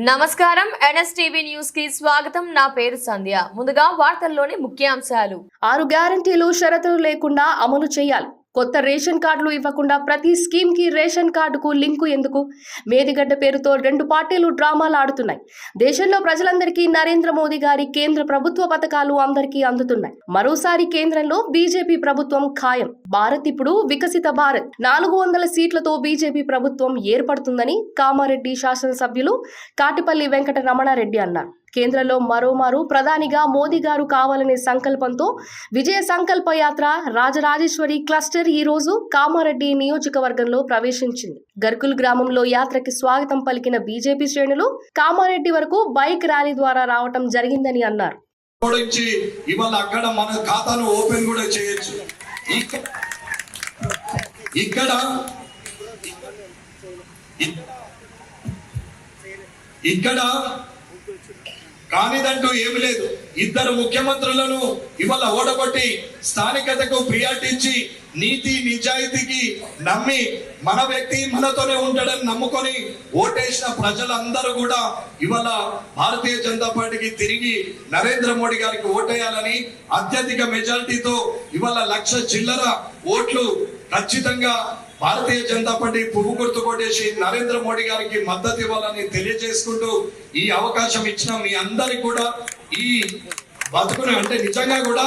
నమస్కారం. ఎన్ఎస్టీవీ న్యూస్కి స్వాగతం. నా పేరు సంధ్య. ముందుగా వార్తల్లోని ముఖ్యాంశాలు. ఆరు గ్యారంటీలు షరతులు లేకుండా అమలు చేయాలి. కొత్త రేషన్ కార్డులు ఇవ్వకుండా ప్రతి స్కీమ్కి రేషన్ కార్డుకు లింకు ఎందుకు? మేదిగడ్డ పేరుతో రెండు పార్టీలు డ్రామాలు ఆడుతున్నాయి. దేశంలో ప్రజలందరికీ నరేంద్ర మోదీ గారి కేంద్ర ప్రభుత్వ పథకాలు అందరికీ అందుతున్నాయి. మరోసారి కేంద్రంలో బీజేపీ ప్రభుత్వం ఖాయం. భారత్ ఇప్పుడు వికసిత భారత్. నాలుగు వందల సీట్లతో బీజేపీ ప్రభుత్వం ఏర్పడుతుందని కామారెడ్డి శాసనసభ్యులు కాటిపల్లి వెంకట రమణారెడ్డి అన్నారు. కేంద్రంలో మరోమారు ప్రధానిగా మోదీ గారు కావాలనే సంకల్పంతో విజయ సంకల్ప యాత్ర రాజరాజేశ్వరి క్లస్టర్ ఈరోజు కామారెడ్డి నియోజకవర్గంలో ప్రవేశించింది. గర్కుల్ గ్రామంలో యాత్రకి స్వాగతం పలికిన బీజేపీ శ్రేణులు కామారెడ్డి వరకు బైక్ ర్యాలీ ద్వారా రావటం జరిగిందని అన్నారు. ఇవాళ అక్కడ మన ఖాతాను ఓపెన్ కూడా చేయొచ్చు. ఇక్కడ ఇక్కడ కానిదంటూ ఏమి లేదు. ఇద్దరు ముఖ్యమంత్రులను ఇవాళ ఓడగొట్టి స్థానికతకు ప్రియారిటీ ఇచ్చి నీతి నిజాయితీకి నమ్మి మన వ్యక్తి మనతోనే ఉంటాడని నమ్ముకొని ఓటేసిన ప్రజలందరూ కూడా ఇవాళ భారతీయ జనతా పార్టీకి తిరిగి నరేంద్ర మోడీ గారికి ఓటేయాలని అత్యధిక మెజారిటీతో ఇవాళ లక్ష చిల్లర ఓట్లు ఖచ్చితంగా భారతీయ జనతా పార్టీ పువ్వు గుర్తు కొట్టేసి నరేంద్ర మోడీ గారికి మద్దతు ఇవ్వాలని తెలియజేసుకుంటూ ఈ అవకాశం ఇచ్చిన మీ అందరికి కూడా ఈ బతుకుని అంటే నిజంగా కూడా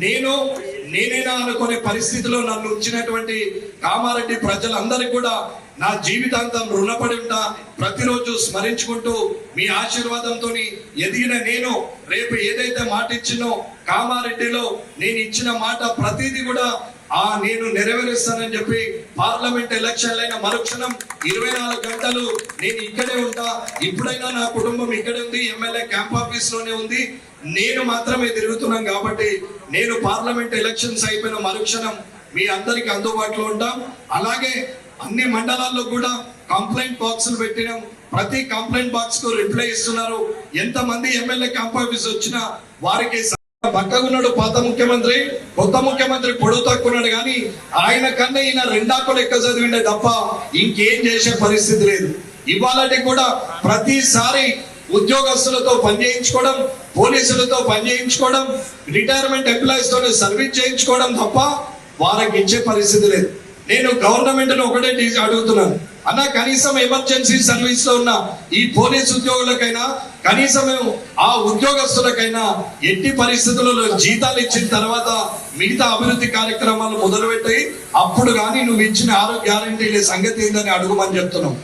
నేను నేనేనా అనుకునే పరిస్థితిలో నన్ను ఉంచినటువంటి కామారెడ్డి ప్రజలందరికీ కూడా నా జీవితాంతం రుణపడి ఉంటా ప్రతిరోజు స్మరించుకుంటూ మీ ఆశీర్వాదంతో ఎదిగిన నేను రేపు ఏదైతే మాట ఇచ్చినో కామారెడ్డిలో నేను ఇచ్చిన మాట ప్రతిదీ కూడా ఆ నేను నెరవేరుస్తానని చెప్పి పార్లమెంట్ ఎలక్షన్లైన మరుక్షణం ఇరవై నాలుగు గంటలు నేను ఇక్కడే ఉంటా. ఇప్పుడైనా నా కుటుంబం ఇక్కడే ఉంది ఎమ్మెల్యే క్యాంప్ ఆఫీస్లోనే ఉంది. నేను మాత్రమే తిరుగుతున్నాం కాబట్టి నేను పార్లమెంట్ ఎలక్షన్స్ అయిపోయిన మరుక్షణం మీ అందరికి అందుబాటులో ఉంటాం. అలాగే అన్ని మండలాల్లో కూడా కంప్లైంట్ బాక్సులు పెట్టినాం. ప్రతి కంప్లైంట్ బాక్స్కు రిప్లై ఇస్తున్నారు. ఎంతమంది ఎమ్మెల్యే క్యాంప్ ఆఫీస్ వచ్చినా వారికి పక్కకున్నాడు పాత ముఖ్యమంత్రి కొత్త ముఖ్యమంత్రి పొడవు తక్కున్నాడు కానీ ఆయన కన్నా ఈయన రెండాకులు ఎక్కువ చదివిండే తప్ప ఇంకేం చేసే పరిస్థితి లేదు. ఇవాళటి కూడా ప్రతిసారి ఉద్యోగస్తులతో పని చేయించుకోవడం పోలీసులతో పని చేయించుకోవడం రిటైర్మెంట్ ఎంప్లాయీస్ తోనే సర్వీస్ చేయించుకోవడం తప్ప వారికి ఇచ్చే పరిస్థితి లేదు. నేను గవర్నమెంట్ ఒకటే అడుగుతున్నాను. అన్న కనీసం ఎమర్జెన్సీ సర్వీస్లో ఉన్న ఈ పోలీస్ ఉద్యోగులకైనా కనీసం ఆ ఉద్యోగస్తులకైనా ఎట్టి పరిస్థితులలో జీతాలు ఇచ్చిన తర్వాత మిగతా అభివృద్ధి కార్యక్రమాలు మొదలుపెట్టి అప్పుడు కానీ నువ్వు ఇచ్చిన ఆరోగ్య గ్యారంటీల సంగతి ఏందని అడుగుమని చెప్తున్నావు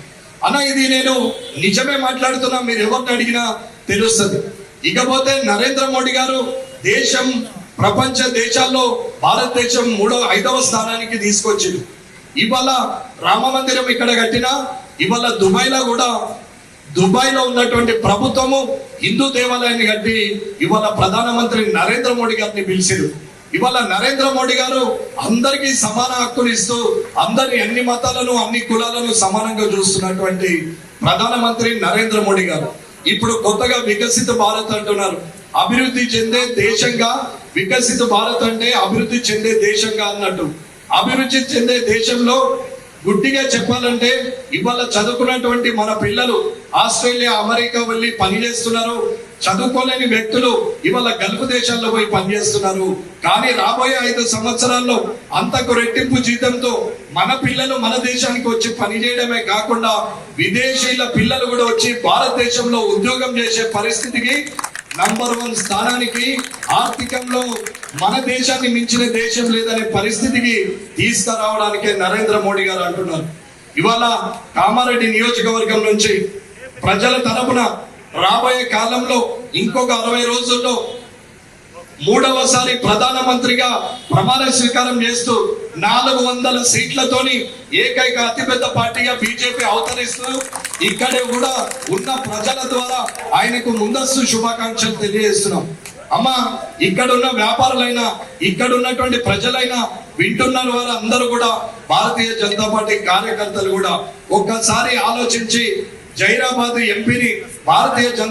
అన్న ఇది నేను నిజమే మాట్లాడుతున్నా మీరు ఎవరిని అడిగినా తెలుస్తుంది. ఇకపోతే నరేంద్ర మోడీ గారు దేశం ప్రపంచ దేశాల్లో భారతదేశం మూడో ఐదవ స్థానానికి తీసుకొచ్చింది ఇవాళ రామ మందిరం ఇక్కడ కట్టినా ఇవాళ దుబాయ్లో కూడా దుబాయ్లో ఉన్నటువంటి ప్రభుత్వము హిందూ దేవాలయాన్ని కట్టి ఇవాళ ప్రధానమంత్రి నరేంద్ర మోడీ గారిని పిలిచిరు ఇవాళ నరేంద్ర మోడీ గారు అందరికీ సమాన హక్కులు ఇస్తూ అందరి అన్ని మతాలను అన్ని కులాలను సమానంగా చూస్తున్నటువంటి ప్రధానమంత్రి నరేంద్ర మోడీ గారు. ఇప్పుడు కొత్తగా వికసిత భారత్ అంటున్నారు. అభివృద్ధి చెందే దేశంగా వికసిత భారత్ అంటే అభివృద్ధి చెందే దేశంగా అన్నట్టు. అభివృద్ధి చెందే దేశంలో గుడ్డిగా చెప్పాలంటే ఇవాళ చదువుకున్నటువంటి మన పిల్లలు ఆస్ట్రేలియా అమెరికా వెళ్ళి పనిచేస్తున్నారు. చదువుకోలేని వ్యక్తులు ఇవాళ గల్ఫ్ దేశాల్లో పోయి పనిచేస్తున్నారు. కానీ రాబోయే ఐదు సంవత్సరాల్లో అంతకు రెట్టింపు జీతంతో మన పిల్లలు మన దేశానికి వచ్చి పని చేయడమే కాకుండా విదేశీయుల పిల్లలు కూడా వచ్చి భారతదేశంలో ఉద్యోగం చేసే పరిస్థితికి నంబర్ వన్ స్థానానికి ఆర్థికంలో మన దేశాన్ని మించిన దేశం లేదనే పరిస్థితికి తీసుకురావడానికే నరేంద్ర మోడీ గారు అంటున్నారు. ఇవాళ కామారెడ్డి నియోజకవర్గం నుంచి ప్రజల తరపున రాబోయే కాలంలో ఇంకొక అరవై రోజుల్లో మూడవసారి ప్రధానమంత్రిగా ప్రమాణ స్వీకారం చేస్తూ నాలుగు వందల సీట్లతోని ఏకైక అతిపెద్ద పార్టీగా బీజేపీ అవతరిస్తూ ఇక్కడే కూడా ఉన్న ప్రజల ద్వారా ఆయనకు ముందస్తు శుభాకాంక్షలు తెలియజేస్తున్నాం. అమ్మా ఇక్కడున్న వ్యాపారులైనా ఇక్కడ ఉన్నటువంటి ప్రజలైనా వింటున్న వారు అందరూ కూడా భారతీయ జనతా పార్టీ కార్యకర్తలు కూడా. ఒక్కసారి ఆలోచించి జైరాబాద్ ఎంపీని భారతీయ జనతా